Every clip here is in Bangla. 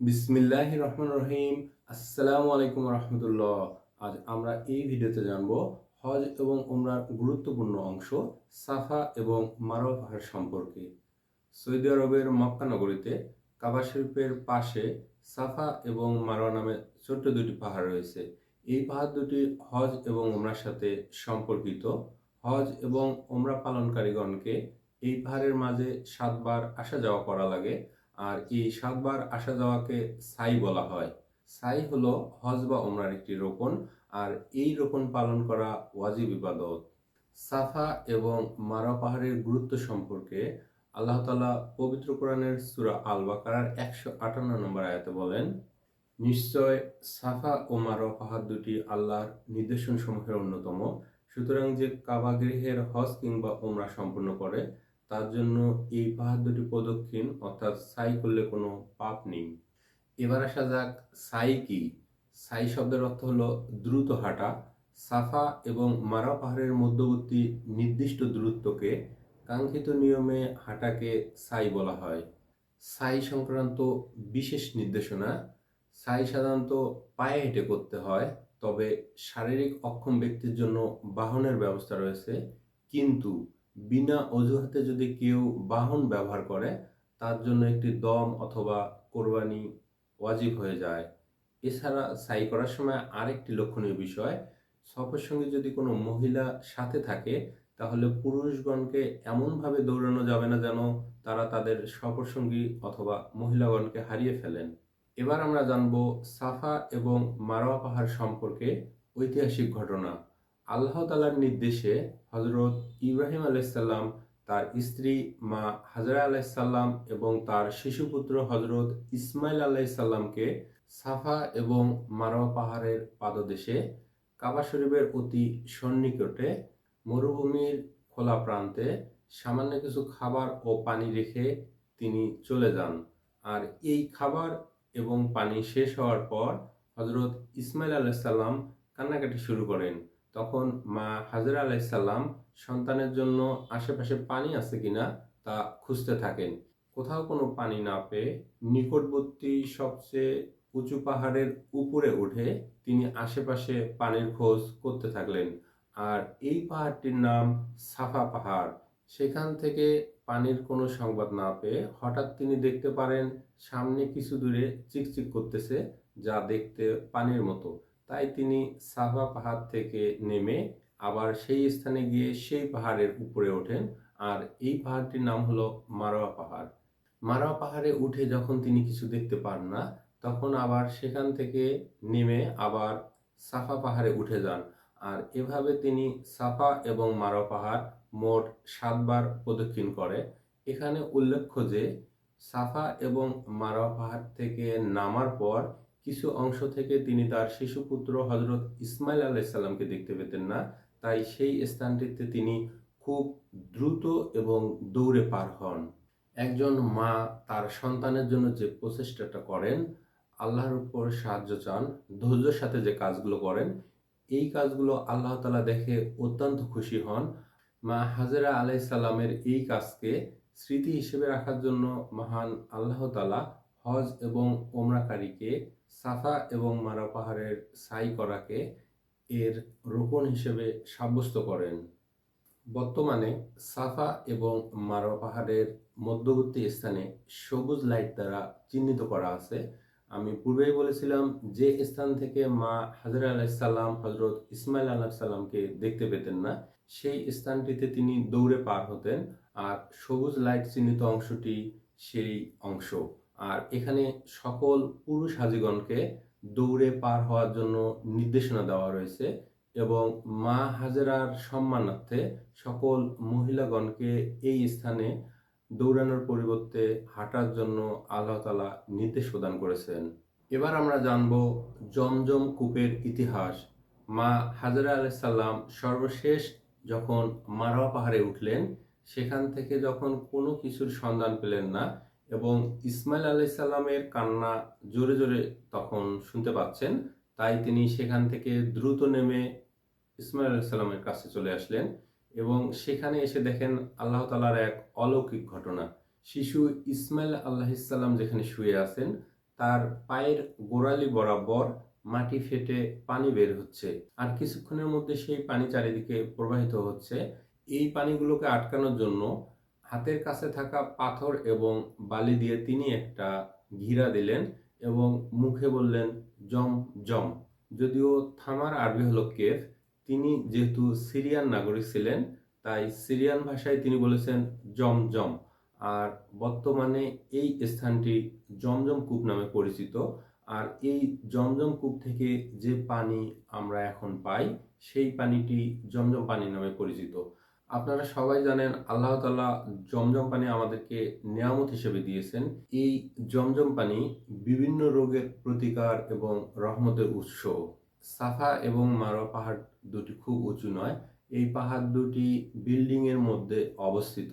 বিসমিল্লাহ রহমান রহিম। আসসালামু আলাইকুম রহমতুল্লাহ। আজ আমরা এই ভিডিওতে জানব হজ এবং ওমরার গুরুত্বপূর্ণ অংশ সাফা এবং মারোয়া সম্পর্কে। সৌদি আরবের মক্কা নগরীতে কাবা শরীফের পাশে সাফা এবং মারোয়া নামে ছোট্ট দুটি পাহাড় রয়েছে। এই পাহাড় দুটি হজ এবং ওমরার সাথে সম্পর্কিত। হজ এবং ওমরা পালনকারীগণকে এই পাহাড়ের মাঝে সাতবার আসা যাওয়া করা লাগে। আর এই সাতবার আসা যাওয়াকে সাই বলা হয়। সাই হলো হজ বা ওমরার একটি রোপণ, আর এই রোপণ পালন করা ওয়াজিব ইবাদত। সাফা এবং মারা পাহাড়ের গুরুত্ব সম্পর্কে আল্লাহ তালা পবিত্র কোরআনের সুরা আল বাকারার একশো আটান্ন নম্বর আয়াতে বলেন, নিশ্চয় সাফা ও মারোয়া পাহাড় দুটি আল্লাহর নির্দেশন সমূহের অন্যতম। সুতরাং যে কাবা গৃহের হজ কিংবা ওমরা সম্পূর্ণ করে তার জন্য এই পাহাড় দুটি প্রদক্ষিণ, অর্থাৎ সাই করলে কোনো পাপ নেই। এবার আসা যাক সাই কি। সাই শব্দের অর্থ হলো দ্রুত হাঁটা। সাফা এবং মারা পাহাড়ের মধ্যবর্তী নির্দিষ্ট দূরত্বকে কাঙ্ক্ষিত নিয়মে হাঁটাকে সাই বলা হয়। সাই সংক্রান্ত বিশেষ নির্দেশনা, সাই সাধারণত পায়ে হেঁটে করতে হয়, তবে শারীরিক অক্ষম ব্যক্তির জন্য বাহনের ব্যবস্থা রয়েছে। কিন্তু বিনা অজুহাতে যদি কেউ বাহন ব্যবহার করে, তার জন্য একটি দম অথবা কোরবানি ওয়াজিব হয়ে যায়। এছাড়া সাই করার সময় আরেকটি লক্ষণীয় বিষয় সফর সঙ্গে যদি কোনো মহিলা সাথে থাকে, তাহলে পুরুষগণকে এমনভাবে দৌড়ানো যাবে না যেন তারা তাদের সফর সঙ্গী অথবা মহিলাগণকে হারিয়ে ফেলেন। এবার আমরা জানব সাফা এবং মারোয়া পাহাড় সম্পর্কে ঐতিহাসিক ঘটনা। আল্লাহ তালার নির্দেশে হজরত ইব্রাহিম আলাইসাল্লাম তার স্ত্রী মা হাজরা আলাইসাল্লাম এবং তার শিশুপুত্র হজরত ইসমাইল আলাইসাল্লামকে সাফা এবং মারোয়া পাহাড়ের পাদদেশে কাবা শরীফের অতি সন্নিকটে মরুভূমির খোলা প্রান্তে সামান্য কিছু খাবার ও পানি রেখে তিনি চলে যান। আর এই খাবার এবং পানি শেষ হওয়ার পর হজরত ইসমাইল আলাইসাল্লাম কান্নাকাটি শুরু করেন। তখন মা হাজরা আলাইসাল্লাম সন্তানের জন্য আশেপাশে পানি আছে কিনা তা খুঁজতে থাকেন। কোথাও কোনো পানি না পেয়ে নিকটবর্তী সবচেয়ে উঁচু পাহাড়ের উপরে উঠে তিনি আশেপাশে পানির খোঁজ করতে থাকলেন। আর এই পাহাড়টির নাম সাফা পাহাড়। সেখান থেকে পানির কোনো সংবাদ না পেয়ে হঠাৎ তিনি দেখতে পারেন সামনে কিছু দূরে চিকচিক করতেছে, যা দেখতে পানির মতো। তাই তিনি সাফা পাহাড় থেকে নেমে আবার সেই স্থানে গিয়ে সেই পাহাড়ের উপরে ওঠেন। আর এই পাহাড়টির নাম হলো মারোয়া পাহাড়। মারোয়া পাহাড়ে উঠে যখন তিনি কিছু দেখতে পান না, তখন আবার সেখান থেকে নেমে আবার সাফা পাহাড়ে উঠে যান। আর এভাবে তিনি সাফা এবং মারোয়া পাহাড় মোট সাতবার প্রদক্ষিণ করে। এখানে উল্লেখ্য যে, সাফা এবং মারোয়া পাহাড় থেকে নামার পর কিছু অংশ থেকে তিনি তার শিশুপুত্র হজরত ইসমাইল আলাইসাল্লামকে দেখতে পেতেন না, তাই সেই স্থানটিতে তিনি খুব দ্রুত এবং দৌড়ে পার হন। একজন মা তার সন্তানের জন্য যে প্রচেষ্টাটা করেন, আল্লাহর উপর সাহায্য চান, ধৈর্যের সাথে যে কাজগুলো করেন, এই কাজগুলো আল্লাহ তালা দেখে অত্যন্ত খুশি হন। মা হাজেরা আলাইসাল্লামের এই কাজকে স্মৃতি হিসেবে রাখার জন্য মহান আল্লাহ তালা হজ এবং ওমরাকারীকে সাফা এবং মারা পাহাড়ের সাই করাকে এর রোপণ হিসেবে সাব্যস্ত করেন। বর্তমানে সাফা এবং মারোয়া পাহাড়ের মধ্যবর্তী স্থানে সবুজ লাইট দ্বারা চিহ্নিত করা আছে। আমি পূর্বেই বলেছিলাম যে স্থান থেকে মা হাজরা আলাইসাল্লাম হজরত ইসমাইল আল্লাহ সাল্লামকে দেখতে পেতেন না, সেই স্থানটিতে তিনি দৌড়ে পার হতেন আর সবুজ লাইট চিহ্নিত অংশটি সেই অংশ। আর এখানে সকল পুরুষ হাজিগণকে দৌড়ে পার হওয়ার জন্য নির্দেশনা দেওয়া রয়েছে এবং মা হাজেরার সম্মানার্থে সকল মহিলাগণকে এই স্থানে দৌড়ানোর পরিবর্তে হাঁটার জন্য আল্লাহ তালা নির্দেশ প্রদান করেছেন। এবার আমরা জানব জমজম কূপের ইতিহাস। মা হাজরা আলাইসাল্লাম সর্বশেষ যখন মারোয়া পাহাড়ে উঠলেন, সেখান থেকে যখন কোনো কিছুর সন্ধান পেলেন না এবং ইসমাইল আলাইসাল্লামের কান্না জোরে জোরে তখন শুনতে পাচ্ছেন। তাই তিনি সেখান থেকে দ্রুত নেমে ইসমাইল আলাইসাল্লামের কাছে চলে আসলেন এবং সেখানে এসে দেখেন আল্লাহ তালার এক অলৌকিক ঘটনা। শিশু ইসমাইল আল্লাহ ইসাল্লাম যেখানে শুয়ে আছেন, তার পায়ের গোড়ালি বরাবর মাটি ফেটে পানি বের হচ্ছে। আর কিছুক্ষণের মধ্যে সেই পানি চারিদিকে প্রবাহিত হচ্ছে। এই পানিগুলোকে আটকানোর জন্য হাতের কাছে থাকা পাথর এবং বালি দিয়ে তিনি একটা ঘিরা দিলেন এবং মুখে বললেন, জম জম। যদিও থামার আরবি হলো কেফ। তিনি যেহেতু সিরিয়ান নাগরিক ছিলেন, তাই সিরিয়ান ভাষায় তিনি বলেছেন, জম জম। আর বর্তমানে এই স্থানটি জমজম কূপ নামে পরিচিত। আর এই জমজম কূপ থেকে যে পানি আমরা এখন পাই, সেই পানিটি জমজম পানি নামে পরিচিত। আপনারা সবাই জানেন আল্লাহ তাআলা জমজম পানি আমাদেরকে নিয়ামত হিসেবে দিয়েছেন। এই জমজম পানি বিভিন্ন রোগের প্রতিকার এবং রহমতের উৎস। সাফা এবং মারোয়া পাহাড় দুটি খুব উঁচু নয়, এই পাহাড় দুটি বিল্ডিং এর মধ্যে অবস্থিত।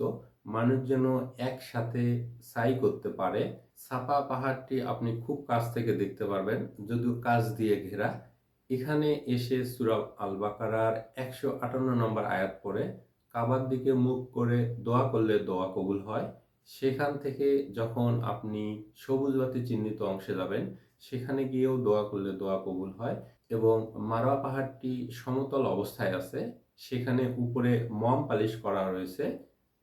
মানুষ যেন একসাথে সাই করতে পারে। সাফা পাহাড়টি আপনি খুব কাছ থেকে দেখতে পারবেন, যদিও কাছ দিয়ে ঘেরা। এখানে এসে সুরাব আল বাকারার একশো আটান্ন নম্বর আয়াত পড়ে কাবার দিকে মুখ করে দোয়া করলে দোয়া কবুল হয়। সেখান থেকে যখন আপনি সবুজ বাতি চিহ্নিত অংশে যাবেন, সেখানে গিয়েও দোয়া করলে দোয়া কবুল হয় এবং মারোয়া পাহাড়টি সমতল অবস্থায় আছে। সেখানে উপরে মম পালিশ করা রয়েছে।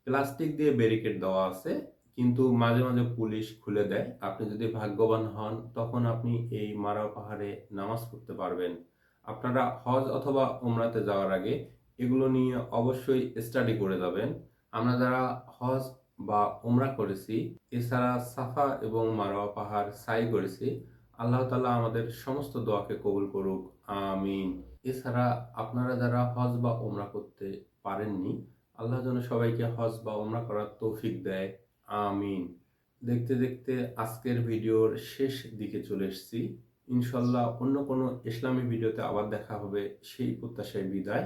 প্লাস্টিক দিয়ে ব্যারিকেড দেওয়া আছে, কিন্তু মাঝে মাঝে পুলিশ খুলে দেয়। আপনি যদি ভাগ্যবান হন, তখন আপনি এই মারোয়া পাহাড়ে নামাজ পড়তে পারবেন। আপনারা হজ অথবা উমরাতে যাওয়ার আগে এগুলো নিয়ে অবশ্যই স্টাডি করে যাবেন। আমরা যারা হজ বা উমরা করেছি, এছাড়া সাফা এবং মারোয়া পাহাড় সাই করেছি, আল্লাহ তালা আমাদের সমস্ত দোয়াকে কবুল করুক, আমিন। এছাড়া আপনারা যারা হজ বা উমরা করতে পারেননি, আল্লাহ যেন সবাইকে হজ বা উমরা করার তৌফিক দেয়, আমিন। দেখতে দেখতে আজকের ভিডিওর শেষ দিকে চলে এসেছি। ইনশাল্লাহ অন্য কোনো ইসলামী ভিডিওতে আবার দেখা হবে, সেই প্রত্যাশায় বিদায়।